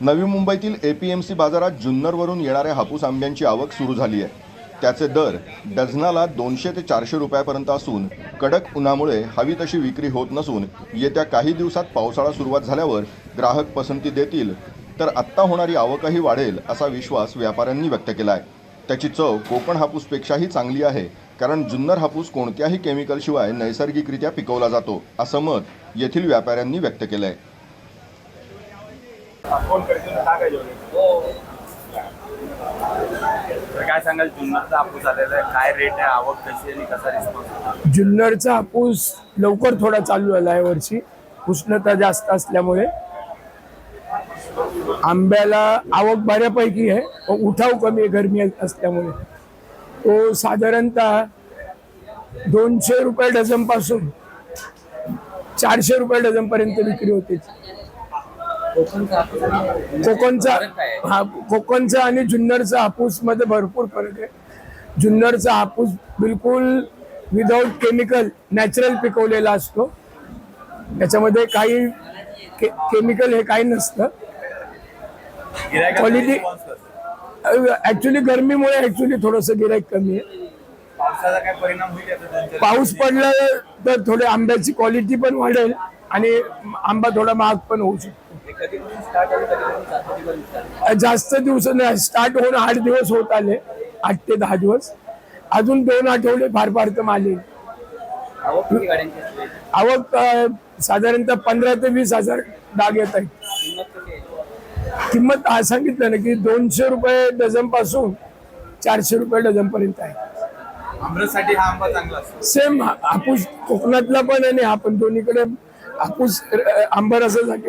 नवी मुंबईतील एपीएमसी बाजारात जुन्नरवरून येणाऱ्या हापूस आंब्यांची आवक सुरू झाली आहे. त्याचे दर डझनाला दोनशे ते चारशे रुपयापर्यंत असून कडक उन्हामुळे हवी तशी विक्री होत नसून येत्या काही दिवसात पावसाळा सुरुवात झाल्यावर ग्राहक पसंती देतील तर आत्ता होणारी आवकही वाढेल असा विश्वास व्यापाऱ्यांनी व्यक्त केला आहे त्याची चव कोकण हापूसपेक्षाही चांगली आहे कारण जुन्नर हापूस कोणत्याही केमिकलशिवाय नैसर्गिकरित्या पिकवला जातो असं मत येथील व्यापाऱ्यांनी व्यक्त केलं आहे फोन टाकायचे तर काय सांगाल जुन्नरचा हापूस आलेला आहे. काय रेट आहे? आवक कशी आणि कसा रिस्पॉन्स जुन्नरचा हापूस लवकर थोडा चालू झाला आहे वर्षी. उष्णता जास्त असल्यामुळे. आंब्याला आवक बऱ्यापैकी आहे. पण उठाव कमी आहे गरमी असल्यामुळे. तो साधारणतः दोनशे रुपये डझनपासून चारशे रुपये डझन पर्यंत विक्री होते. कोकणचा हा कोकणचा आणि जुन्नरचा हापूसमध्ये भरपूर फरक आहे. जुन्नरचा हापूस बिलकुल विदाऊट केमिकल नॅचरल पिकवलेला असतो. त्याच्यामध्ये काही के, केमिकल हे काही नसतं. Quality- ऍक्च्युली गरमीमुळे ऍक्च्युली थोडस गिराईक कमी आहे. पावसाचा काय परिणाम होईल याचा दोन चार पाऊस पडला तर थोडे आंब्याची क्वालिटी पण वाढेल आणि आंबा थोडा महाग पण होऊ शकतो. जास्त दिवस नाही स्टार्ट होऊन आठ दिवस होत आले. आठ ते दहा दिवस. अजून दोन आठवडे फार फार तर आले आवक साधारणतः पंधरा ते वीस हजार डाग येत आहेत. किंमत आज सांगितलं ना की दोनशे रुपये डझनपासून चारशे रुपये डझन पर्यंत आहे. आमरससाठी हा आंबा चांगला असतो. सेम हापूस कोकणातला पण आणि हा पण दोन्हीकडे हापूस अं, आंबा रसासाठी